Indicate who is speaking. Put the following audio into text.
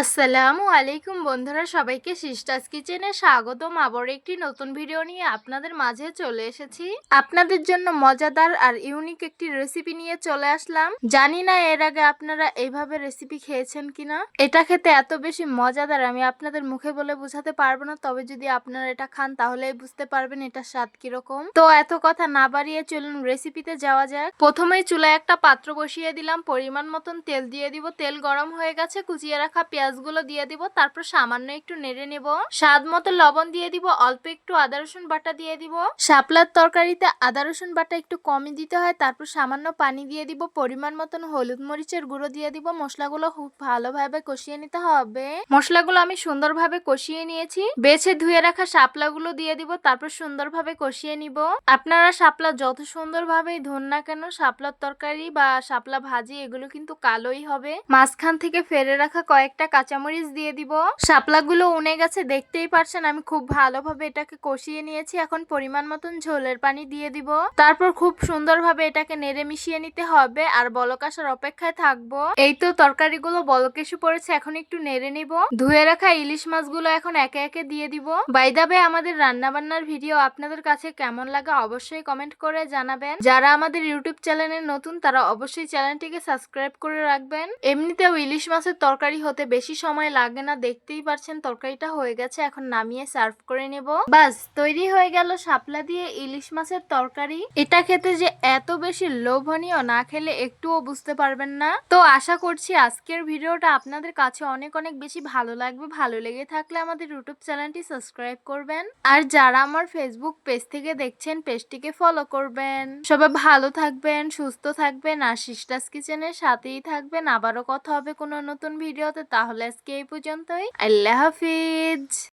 Speaker 1: আসসালামু আলাইকুম বন্ধুরা, সবাইকে সিস্টার্স কিচেনে স্বাগতম। আবার একটি নতুন ভিডিও নিয়ে আপনাদের মাঝে চলে এসেছি। আপনাদের জন্য মজাদার আর ইউনিক একটি রেসিপি নিয়ে চলে আসলাম। জানি না এর আগে আপনারা এইভাবে রেসিপি খেয়েছেন কিনা। এটা খেতে এত বেশি মজাদার আমি আপনাদের মুখে বলে বোঝাতে পারব না, তবে যদি আপনারা এটা খান তাহলেই বুঝতে পারবেন এটা স্বাদ কীরকম। তো এত কথা না বাড়িয়ে চলুন রেসিপিতে যাওয়া যাক। প্রথমেই চুলায় একটা পাত্র বসিয়ে দিলাম, পরিমাণ মতন তেল দিয়ে দিব। তেল গরম হয়ে গেছে, কুচিয়ে রাখা পেঁয়াজগুলো দিয়ে দিব, তারপর সামান্য একটু নেড়ে নেব। স্বাদ মতো লবণ দিয়ে দিব, অল্প একটু আদা, রসুন বাটা দিয়ে দিব। শাপলার তরকারিতে আদা, রসুন বাটা একটু কমই দিতে হয়, তারপর সামান্য পানি দিয়ে দিব, পরিমাণ মতন হলুদ মরিচের গুঁড়ো দিয়ে দিব, মশলাগুলো খুব ভালোভাবে কষিয়ে নিতে হবে। মশলাগুলো আমি সুন্দরভাবে কষিয়ে নিয়েছি, বেছে ধুয়ে রাখা শাপলাগুলো দিয়ে দিব, তারপর সুন্দরভাবে কষিয়ে নিব। আপনারা শাপলা যত সুন্দরভাবে ধন না কেন, শাপলার তরকারি বা শাপলা ভাজি এগুলো কিন্তু কালোই হবে। মাঝখান থেকে ফেলে রাখা কয়েকটা কাঁচামরিচ দিয়ে দিব। শাপলাগুলো উনে গেছে, দেখতেই পারছেন, আমি খুব ভালোভাবে এটাকে কষিয়ে নিয়েছি। এখন পরিমাণ মতন ঝোলের পানি দিয়ে দিব। তারপর খুব সুন্দরভাবে এটাকে নেড়ে মিশিয়ে নিতে হবে আর বলক আসার অপেক্ষায় থাকব। এই তো তরকারিগুলো বলক এসে পড়েছে, এখন একটু নেড়ে নিব। ধুয়ে রাখা ইলিশ মাছগুলো এখন একে একে দিয়ে দিব। বাইদাবে আমাদের রান্না বান্নার ভিডিও আপনাদের কাছে কেমন লাগে অবশ্যই কমেন্ট করে জানাবেন। যারা আমাদের ইউটিউব চ্যানেলে নতুন, তারা অবশ্যই চ্যানেলটিকে সাবস্ক্রাইব করে রাখবেন। এমনিতেও ইলিশ মাছের তরকারি হতে বেশি সময় লাগে না, দেখতেই পারছেন তরকারিটা হয়ে গেছে, এখন নামিয়ে সার্ভ করে নেব। বাস, তৈরি হয়ে গেল শাপলা দিয়ে ইলিশ মাছের তরকারি। এটা খেতে যে এত বেশি লোভনীয় না খেলে একটুও বুঝতে পারবেন না। তো আশা করছি আজকের ভিডিওটা আপনাদের কাছে অনেক অনেক বেশি ভালো লাগবে, ভালো লেগে থাকলে আমাদের ইউটিউব চ্যানেলটি সাবস্ক্রাইব করবেন। আর যারা আমার ফেসবুক পেজ থেকে দেখছেন পেজটিকে ফলো করবেন। সবাই ভালো থাকবেন, সুস্থ থাকবেন আর সিস্টাস কিচেনের সাথেই থাকবেন। আবারও কথা হবে কোনো নতুন ভিডিওতে তাহলে আজকে এই পর্যন্তই। আল্লাহ হাফিজ।